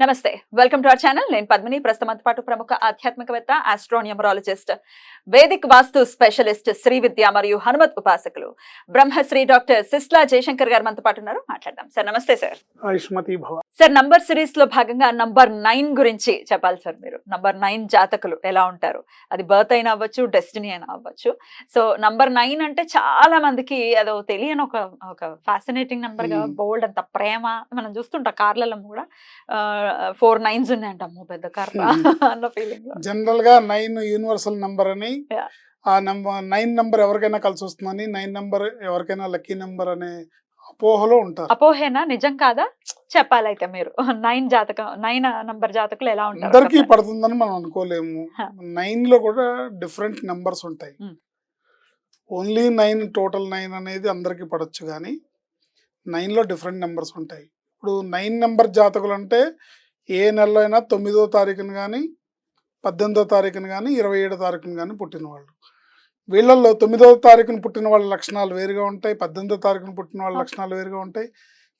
నమస్తే. Welcome to our channel. నేను పద్మిని. ప్రస్తుతం పాటు ప్రముఖ ఆధ్యాత్మికవేత్త astronumerologist Vedic vastu specialist Shri Vidya మరియు హనుమత్ ఉపాసకులు బ్రహ్మశ్రీ డాక్టర్ సిస్లా జయశంకర్ గారు మనతో పాటు ఉన్నారు. మాట్లాడదాం. సార్ నమస్తే సార్. సార్ నంబర్ సిరీస్లో భాగంగా నంబర్ నైన్ గురించి చెప్పాలి సార్ మీరు. నంబర్ నైన్ జాతకులు ఎలా ఉంటారు? అది బర్త్ అయినా అవ్వచ్చు డెస్టినీ అయినా అవ్వచ్చు. సో నంబర్ నైన్ అంటే చాలా మందికి అదో తెలియని ఒక ఒక ఫ్యాసినేటింగ్ నంబర్గా. బోల్డ్ అంత ప్రేమ మనం చూస్తుంటాం కార్లలో కూడా. ఫోర్ నైన్స్ ఉన్నాయంట అమ్మో పెద్ద కార్. అన్న ఫీలింగ్ జనరల్గా నైన్ యూనివర్సల్ నంబర్ అని. ఆ నంబర్ నైన్ నంబర్ ఎవరికైనా కలిసి వస్తుందని నైన్ నంబర్ ఎవరికైనా లక్కీ నంబర్ అనే అపోహలో ఉంటారు అపోహేనా నిజం కాదా చెప్పాలైతే మీరు నైన్ జాతకం నైన్ నంబర్ జాతకులు ఎలా ఉంటారు అందరికీ. పడుతుందని మనం అనుకోలేము. నైన్లో కూడా డిఫరెంట్ నంబర్స్ ఉంటాయి. ఓన్లీ నైన్ టోటల్ నైన్ అనేది అందరికీ పడొచ్చు కానీ నైన్లో డిఫరెంట్ నెంబర్స్ ఉంటాయి ఇప్పుడు నైన్ నెంబర్ జాతకులు అంటే ఏ నెలలో అయినా తొమ్మిదో తారీఖున కానీ పద్దెనిమిదో తారీఖున కానీ ఇరవై ఏడో తారీఖున కానీ పుట్టిన వాళ్ళు వీళ్ళల్లో తొమ్మిదో తారీఖున పుట్టిన వాళ్ళ లక్షణాలు వేరుగా ఉంటాయి పద్దెనిమిదో తారీఖున పుట్టిన వాళ్ళ. లక్షణాలు వేరుగా ఉంటాయి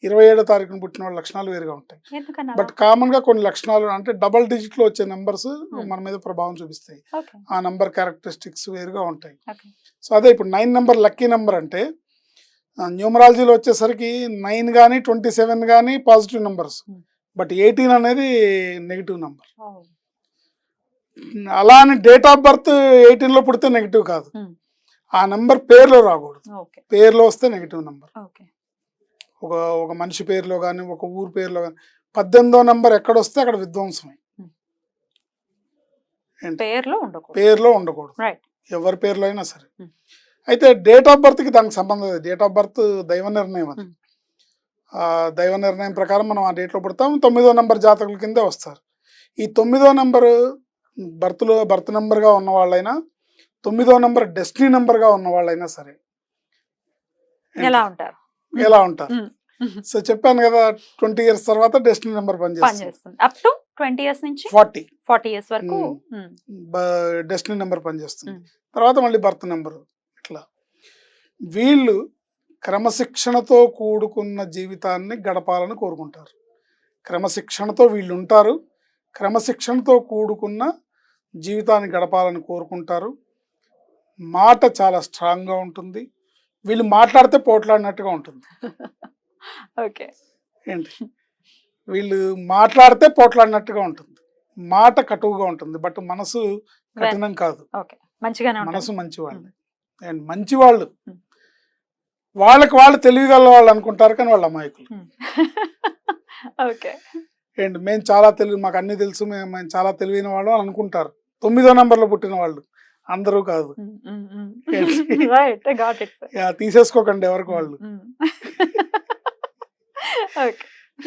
ఇరవై ఏడో తారీఖున పుట్టిన వాళ్ళ లక్షణాలు వేరుగా ఉంటాయి. బట్ కామన్గా కొన్ని లక్షణాలు అంటే డబల్ డిజిట్లో వచ్చే నెంబర్స్. మన మీద ప్రభావం చూపిస్తాయి. ఆ నంబర్ క్యారెక్టరిస్టిక్స్ వేరుగా ఉంటాయి. సో అదే ఇప్పుడు నైన్ నెంబర్ లక్కీ నెంబర్ అంటే న్యూమరాలజీలో వచ్చేసరికి నైన్ కానీ ట్వంటీ సెవెన్ కానీ positive numbers. Hmm. But eighteen అనేది నెగిటివ్ నెంబర్. అలా అని డేట్ ఆఫ్ బర్త్ ఎయిటీన్లో పుడితే నెగిటివ్ కాదు. Hmm. ఆ నెంబర్ పేర్లో రాకూడదు. పేర్లో వస్తే నెగిటివ్ నెంబర్. ఒక ఒక మనిషి పేరులో కానీ ఒక ఊరు పేరులో కానీ పద్దెనిమిదో నెంబర్ ఎక్కడ వస్తే అక్కడ విధ్వంసమే. పేర్లో ఉండకూడదు. పేరులో ఉండకూడదు. ఎవరి పేరులో అయినా సరే. Hmm. అయితే డేట్ ఆఫ్ బర్త్కి దానికి సంబంధం లేదు. డేట్ ఆఫ్ బర్త్ దైవ నిర్ణయం అది. ఆ దైవ నిర్ణయం ప్రకారం మనం ఆ date లో పుడతాం. తొమ్మిదో నెంబర్ జాతకుల కిందే వస్తారు. ఈ తొమ్మిదో నెంబర్ బర్త్లో బర్త్గా ఉన్న వాళ్ళైనా తొమ్మిదో నెంబర్ డెస్టినీ గా ఉన్న వాళ్ళైనా సరే. ఎలా ఉంటారు? ఎలా ఉంటారు. సో చెప్పాను కదా ట్వంటీ ఇయర్స్ తర్వాత డెస్టినీ నెంబర్ పనిచేస్తుంది. పనిచేస్తుంది అప్ టు ట్వంటీ ఇయర్స్ నుంచి ఫార్టీ ఫార్టీ ఇయర్స్ వరకు. ఉమ్, డెస్టినీ నెంబర్ పనిచేస్తుంది. తర్వాత మళ్ళీ బర్త్ నెంబర్ వీళ్ళు క్రమశిక్షణతో కూడుకున్న జీవితాన్ని గడపాలని కోరుకుంటారు. క్రమశిక్షణతో వీళ్ళు ఉంటారు క్రమశిక్షణతో కూడుకున్న జీవితాన్ని గడపాలని కోరుకుంటారు. మాట చాలా స్ట్రాంగ్గా ఉంటుంది. వీళ్ళు మాట్లాడితే పోట్లాడినట్టుగా ఉంటుంది. ఓకే. ఏంటి? వీళ్ళు మాట్లాడితే పోట్లాడినట్టుగా ఉంటుంది. మాట కటువుగా ఉంటుంది. బట్ మనసు కఠినం కాదు. మనసు మంచి వాళ్ళు అండ్ మంచి వాళ్ళు. వాళ్ళకి వాళ్ళు తెలివిగల వాళ్ళు అనుకుంటారు కానీ వాళ్ళ అమాయకులు. ఓకే. అండ్ మేము చాలా తెలివి మాకు అన్ని తెలుసు మేము మేము చాలా తెలివైన వాళ్ళు అని అనుకుంటారు. తొమ్మిదో నంబర్లో పుట్టిన వాళ్ళు. అందరూ కాదు. తీసేసుకోకండి ఎవరికి వాళ్ళు.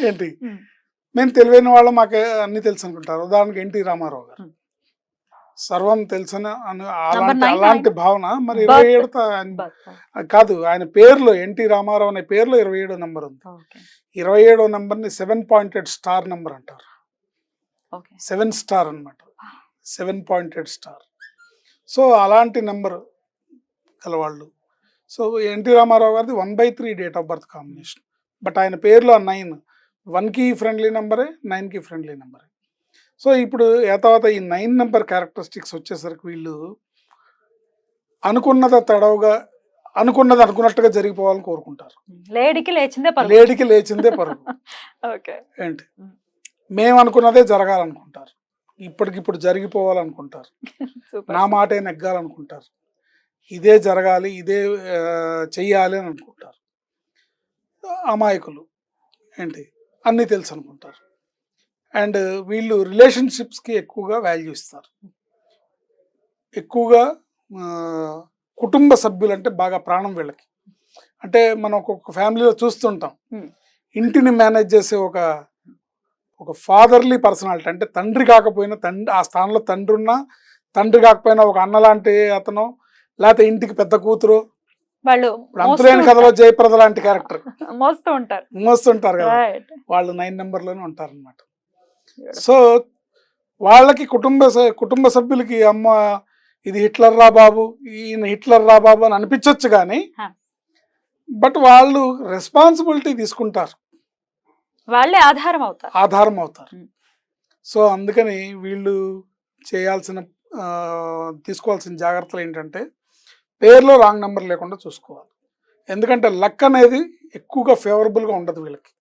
ఏంటి. మేము తెలివైన వాళ్ళు మాకు అన్ని తెలుసు అనుకుంటారు. ఉదాహరణకి ఎన్టీ రామారావు గారు. సర్వం తెలుసని అను- అలాంటి. భావన మరి. ఇరవై ఏడు కాదు ఆయన పేరులో ఎన్టీ రామారావు అనే పేరులో ఇరవై ఏడో నంబర్ ఉంది. ఇరవై ఏడో ని సెవెన్ పాయింటెడ్ స్టార్ నంబర్ అంటారు. సెవెన్ స్టార్ అన్నమాట. Seven pointed star. సో అలాంటి నెంబర్ గలవాళ్ళు. సో ఎన్టీ రామారావు గారిది one by three date of birth combination. But ఆయన పేరులో నైన్. వన్కి ఫ్రెండ్లీ నెంబరే నైన్కి ఫ్రెండ్లీ నెంబరే. సో ఇప్పుడు తర్వాత ఈ నైన్ నెంబర్ క్యారెక్టరిస్టిక్స్ వచ్చేసరికి వీళ్ళు అనుకున్నది తడవుగా అనుకున్నది అనుకున్నట్టుగా జరిగిపోవాలని కోరుకుంటారు. లేడీకి లేచిందే పరుగు. లేడికి లేచిందే పరుగు. ఓకే. ఏంటి. మేము అనుకున్నదే జరగాలనుకుంటారు. ఇప్పటికిప్పుడు జరిగిపోవాలనుకుంటారు. నా మాటే నెగ్గాలనుకుంటారు. ఇదే జరగాలి ఇదే చెయ్యాలి అని అనుకుంటారు. అమాయకులు. ఏంటి? అన్నీ తెలుసు అనుకుంటారు. అండ్ వీళ్ళు రిలేషన్షిప్స్కి ఎక్కువగా వాల్యూ ఇస్తారు. ఎక్కువగా కుటుంబ సభ్యులు అంటే బాగా ప్రాణం వీళ్ళకి. అంటే మనం ఒక్కొక్క ఫ్యామిలీలో చూస్తుంటాం. ఇంటిని మేనేజ్ చేసే ఒక ఒక ఫాదర్లీ పర్సనాలిటీ అంటే తండ్రి కాకపోయినా తండ్రి ఆ స్థానంలో తండ్రి ఉన్నా తండ్రి కాకపోయినా ఒక అన్న లాంటి అతను లేకపోతే ఇంటికి పెద్ద కూతురు వాళ్ళు అంతులేని కథలో జయప్రద లాంటి క్యారెక్టర్. ఉంటారు. మోస్తూ ఉంటారు మోస్తుంటారు కదా. వాళ్ళు నైన్ నెంబర్లోనే ఉంటారు అనమాట సో వాళ్ళకి కుటుంబ కుటుంబ సభ్యులకి అమ్మ ఇది హిట్లర్ రా బాబు ఈయన హిట్లర్ రా బాబు అని అనిపించవచ్చు కానీ. బట్ వాళ్ళు రెస్పాన్సిబిలిటీ తీసుకుంటారు. వాళ్ళే ఆధారం అవుతారు. ఆధారం అవుతారు. సో అందుకని వీళ్ళు చేయాల్సిన తీసుకోవాల్సిన జాగ్రత్తలు ఏంటంటే పేర్లో రాంగ్ నెంబర్ లేకుండా చూసుకోవాలి. ఎందుకంటే లక్ అనేది ఎక్కువగా ఫేవరబుల్గా ఉండదు వీళ్ళకి.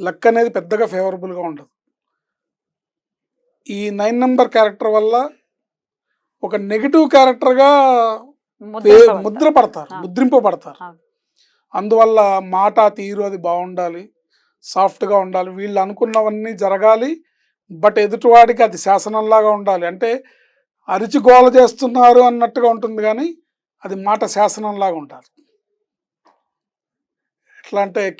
లక్ అనేది పెద్దగా ఫేవరబుల్గా ఉండదు. ఈ నైన్ నెంబర్ క్యారెక్టర్ వల్ల ఒక నెగిటివ్ క్యారెక్టర్గా. ముద్ర పడతారు. ముద్రింపబడతారు. అందువల్ల మాట తీరు అది బాగుండాలి సాఫ్ట్గా ఉండాలి వీళ్ళు అనుకున్నవన్నీ జరగాలి బట్ ఎదుటివాడికి అది శాసనంలాగా ఉండాలి అంటే అరిచి గోల చేస్తున్నారు అన్నట్టుగా ఉంటుంది కానీ అది మాట శాసనంలాగా ఉండాలి ఎట్లా అంటే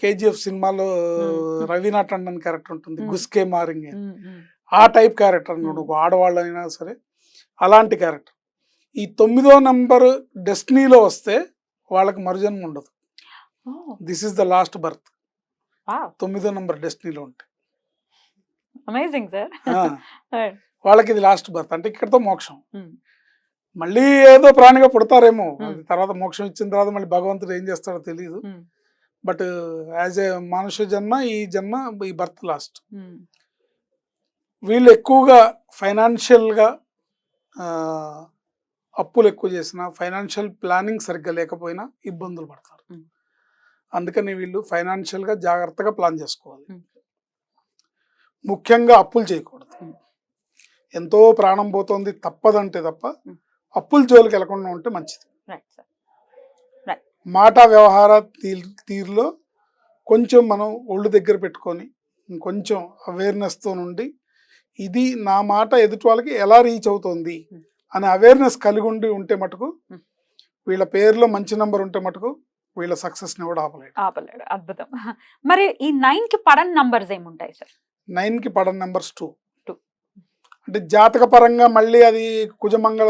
కేజీఎఫ్ సినిమాలో Hmm. రవీనా టండన్ క్యారెక్టర్ ఉంటుంది. గుస్కే మారింగ్. ఆ టైప్ క్యారెక్టర్ Hmm. ఒక ఆడవాళ్ళైనా సరే అలాంటి క్యారెక్టర్ ఈ తొమ్మిదో నంబర్ డెస్టినీలో వస్తే వాళ్ళకి మరుజన్మ ఉండదు this is the last birth. తొమ్మిదో నంబర్ డెస్టినీలో ఉంటే Amazing, sir. ఆ, Right. వాళ్ళకి ఇది లాస్ట్ బర్త్ అంటే ఇక్కడతో మోక్షం ఉమ్, మళ్ళీ ఏదో ప్రాణిగా పుడతారేమో Hmm. తర్వాత మోక్షం ఇచ్చిన తర్వాత మళ్ళీ భగవంతుడు ఏం చేస్తాడో తెలియదు ఉమ్, బట్ యాజ్ ఏ మనుష్య జన్మ ఈ జన్మ ఈ బర్త్ లాస్ట్. వీళ్ళు ఎక్కువగా ఫైనాన్షియల్గా అప్పులు ఎక్కువ చేసిన ఫైనాన్షియల్ ప్లానింగ్ సరిగ్గా లేకపోయినా ఇబ్బందులు పడతారు. అందుకని వీళ్ళు ఫైనాన్షియల్గా జాగ్రత్తగా ప్లాన్ చేసుకోవాలి. ముఖ్యంగా అప్పులు చేయకూడదు. ఎంతో ప్రాణం పోతుంది తప్పదంటే తప్ప. అప్పుల జోలికి వెళ్ళకుండా ఉంటే మంచిది. మాట వ్యవహార తీర్ తీరులో కొంచెం మనం ఒళ్ళు దగ్గర పెట్టుకొని కొంచెం అవేర్నెస్తో నుండి ఇది నా మాట ఎదుటి వాళ్ళకి ఎలా రీచ్ అవుతుంది. అనే అవేర్నెస్ కలిగి ఉండి ఉంటే మటుకు. వీళ్ళ పేరులో మంచి నంబర్ ఉంటే మటుకు వీళ్ళ సక్సెస్ని కూడా ఆపలేడు. ఆపలేడు. అద్భుతం. మరి ఈ నైన్కి పడని నంబర్స్ ఏముంటాయి సార్? నైన్కి పడని నెంబర్స్ టూ. అంటే జాతక పరంగా మళ్ళీ అది కుజమంగళ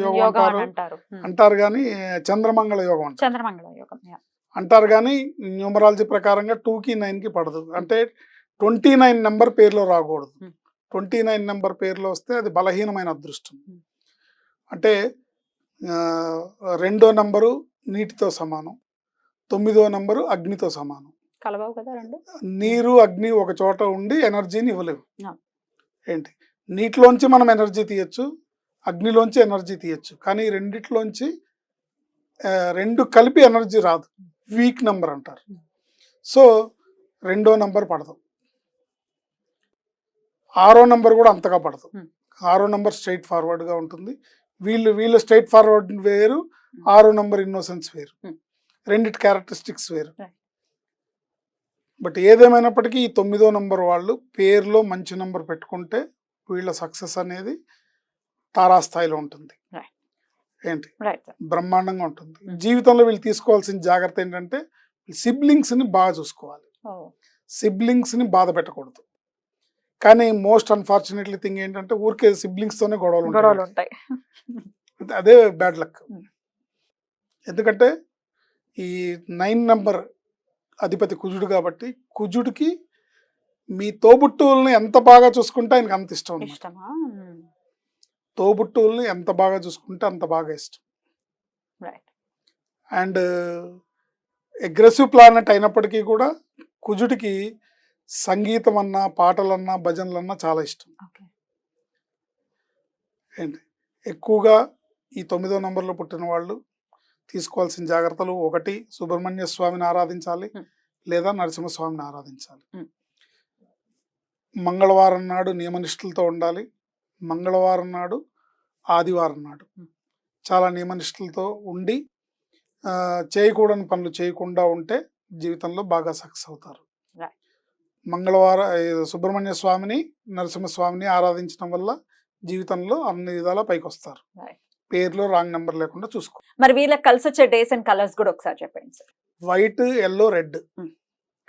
యోగం అంటారు. అంటారు. కానీ చంద్రమంగళ యోగం అంటారు. చంద్రమంగళ యోగం. అంటారు కానీ న్యూమరాలజీ ప్రకారంగా టూకి నైన్కి పడదు. అంటే ట్వంటీ నైన్ నెంబర్ పేరులో రాకూడదు. ట్వంటీ నైన్ నెంబర్ పేరులో వస్తే అది బలహీనమైన అదృష్టం. అంటే రెండో నంబరు నీటితో సమానం. తొమ్మిదో నంబరు అగ్నితో సమానం. కలవవు కదా రెండు? నీరు అగ్ని ఒక చోట ఉండి ఎనర్జీని ఇవ్వలేవు. ఏంటి? నీటిలోంచి మనం ఎనర్జీ తీయచ్చు అగ్నిలోంచి ఎనర్జీ తీయచ్చు. కానీ రెండిట్లోంచి రెండు కలిపి ఎనర్జీ రాదు. వీక్ నెంబర్ అంటారు. సో రెండో నంబర్ పడదు. ఆరో నంబర్ కూడా అంతగా పడదు. ఆరో నంబర్ స్ట్రైట్ ఫార్వర్డ్గా ఉంటుంది. వీళ్ళు వీళ్ళు స్ట్రైట్ ఫార్వర్డ్ వేరు ఆరో నంబర్ ఇన్నోసెన్స్ వేరు. రెండిటి క్యారెక్టరిస్టిక్స్ వేరు. బట్ ఏదేమైనప్పటికీ ఈ తొమ్మిదో నంబర్ వాళ్ళు పేరులో మంచి నంబర్ పెట్టుకుంటే వీళ్ళ సక్సెస్ అనేది తారాస్థాయిలో ఉంటుంది. ఏంటి? బ్రహ్మాండంగా ఉంటుంది. జీవితంలో వీళ్ళు తీసుకోవాల్సిన జాగ్రత్త ఏంటంటే సిబ్లింగ్స్ని బాగా చూసుకోవాలి. సిబ్లింగ్స్ని బాధ పెట్టకూడదు. కానీ మోస్ట్ అన్ఫార్చునేట్లీ థింగ్ ఏంటంటే ఊరికే సిబ్లింగ్స్ తోనే గొడవలు గొడవలు ఉంటాయి. అదే బ్యాడ్ లక్. ఎందుకంటే ఈ నైన్ నంబర్ అధిపతి కుజుడు కాబట్టి కుజుడికి మీ తోబుట్టువుల్ని ఎంత బాగా చూసుకుంటే ఆయనకి అంత ఇష్టం. తోబుట్టువుల్ని ఎంత బాగా చూసుకుంటే అంత బాగా ఇష్టం. అండ్ అగ్రెసివ్ ప్లానెట్ అయినప్పటికీ కూడా కుజుడికి సంగీతం అన్నా పాటలన్నా భజనలన్నా చాలా ఇష్టం ఏంటి ఎక్కువగా ఈ తొమ్మిదో నంబర్లో పుట్టిన వాళ్ళు తీసుకోవాల్సిన జాగ్రత్తలు ఒకటి సుబ్రహ్మణ్య స్వామిని ఆరాధించాలి. లేదా నరసింహస్వామిని ఆరాధించాలి. మంగళవారం నాడు నియమనిష్టలతో ఉండాలి మంగళవారం నాడు ఆదివారం నాడు. చాలా నియమనిష్టలతో ఉండి చేయకూడని పనులు చేయకుండా ఉంటే జీవితంలో బాగా సక్సెస్ అవుతారు. మంగళవారం సుబ్రహ్మణ్య స్వామిని నరసింహస్వామిని ఆరాధించడం వల్ల జీవితంలో అన్ని విధాలా పైకి వస్తారు. పేరులో రాంగ్ నెంబర్ లేకుండా చూసుకో. మరి వీళ్ళకి కలిసి వచ్చే డేస్ అండ్ కలర్స్ కూడా ఒకసారి చెప్పండి సార్. వైట్ ఎల్లో రెడ్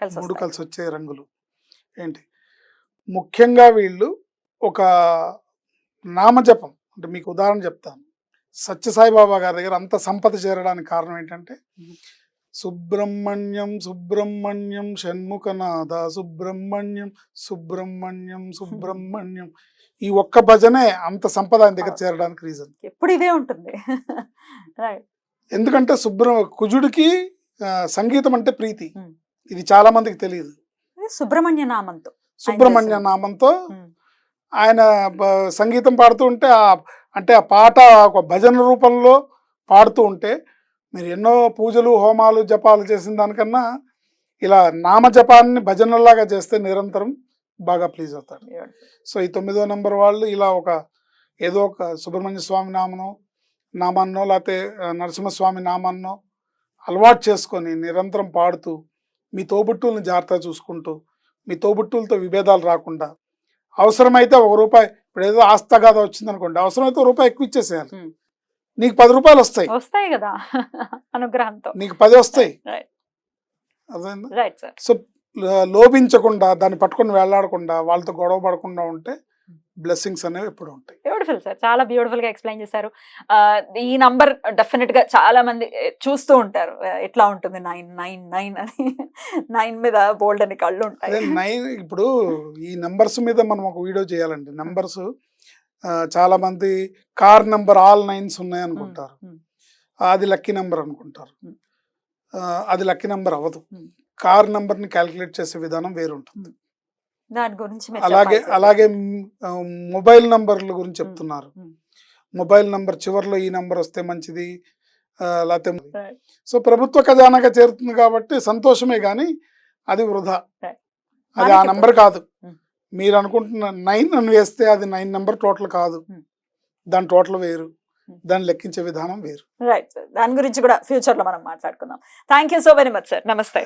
మూడు. కలిసి వచ్చే రంగులు. ఏంటి? ముఖ్యంగా వీళ్ళు ఒక నామజపం అంటే మీకు ఉదాహరణ చెప్తాను. సత్యసాయిబాబా గారి దగ్గర అంత సంపద చేరడానికి కారణం ఏంటంటే. సుబ్రహ్మణ్యం సుబ్రహ్మణ్యం షణ్ముఖనాథ సుబ్రహ్మణ్యం సుబ్రహ్మణ్యం సుబ్రహ్మణ్యం. ఈ ఒక్క భజనే అంత సంపద ఆయన దగ్గర చేరడానికి రీజన్ ఎప్పుడు ఇదే ఉంటుంది. ఎందుకంటే సుబ్ర కుజుడికి సంగీతం అంటే ప్రీతి. ఇది చాలా మందికి తెలియదు. సుబ్రహ్మణ్య నామంతో సుబ్రహ్మణ్య. నామంతో. ఆయన సంగీతం పాడుతూ ఉంటే ఆ అంటే ఆ పాట ఒక భజన రూపంలో పాడుతూ ఉంటే మీరు ఎన్నో పూజలు హోమాలు జపాలు చేసిన దానికన్నా ఇలా నామ జపాన్ని భజనలాగా చేస్తే నిరంతరం బాగా ప్లీజ్ అవుతాడు సో ఈ తొమ్మిదో నెంబర్ వాళ్ళు ఇలా ఒక ఏదో ఒక సుబ్రహ్మణ్య స్వామి నామనో నామాన్నో లేకపోతే నరసింహస్వామి నామాన్నో అలవాటు చేసుకొని నిరంతరం పాడుతూ మీ తోబుట్టుల్ని జాగ్రత్తగా చూసుకుంటూ మీ తోబుట్టులతో విభేదాలు రాకుండా అవసరమైతే ఒక రూపాయి ఇప్పుడు ఏదో ఆస్తగాద వచ్చింది అనుకోండి అవసరమైతే ఒక రూపాయి ఎక్కువ ఇచ్చేసేయాలి. Hmm. నీకు పది రూపాయలు వస్తాయి. వస్తాయి కదా అనుగ్రహంతో. నీకు పది వస్తాయి. రైట్ సార్ సో లో- లోభించకుండా దాన్ని పట్టుకొని వేలాడకుండా వాళ్ళతో గొడవ పడకుండా ఉంటే బ్లెస్సింగ్స్ అనేవి ఎప్పుడు ఉంటాయి. బ్యూటిఫుల్ సార్ చాలా బ్యూటిఫుల్గా ఎక్స్ప్లెయిన్ చేశారు. ఈ నంబర్ డెఫినెట్గా చాలా మంది చూస్తూ ఉంటారు. ఎట్లా ఉంటుంది నైన్ నైన్ నైన్ అని. నైన్ మీద బోల్డ్ అని కళ్ళు ఉంటాయి. నైన్ ఇప్పుడు ఈ నంబర్స్ మీద మనం ఒక వీడియో చేయాలండి. నంబర్స్ చాలా మంది కార్ నంబర్ ఆల్ నైన్స్ ఉన్నాయి అనుకుంటారు. అది లక్కీ నెంబర్ అనుకుంటారు అది లక్కీ నెంబర్ అవ్వదు. కార్ నంబర్ని క్యాలిక్యులేట్ చేసే విధానం వేరుంటుంది దాని గురించి మీరు అలాగే. అలాగే మొబైల్ నంబర్ల గురించి చెప్తున్నారు. మొబైల్ నంబర్ చివరిలో ఈ నంబర్ వస్తే మంచిది లేకపోతే. సో ప్రభుత్వ ఖజానాగా చేరుతుంది కాబట్టి సంతోషమే కానీ అది వృధా. అది ఆ నంబర్ కాదు. మీరు అనుకుంటున్న నైన్ అని వేస్తే అది నైన్ నెంబర్ టోటల్ కాదు. Hmm. దాని టోటల్ వేరు. Hmm. దాన్ని లెక్కించే విధానం వేరు. రైట్ సార్ దాని గురించి కూడా ఫ్యూచర్లో మనం మాట్లాడుకుందాం. Thank you so very much sir నమస్తే.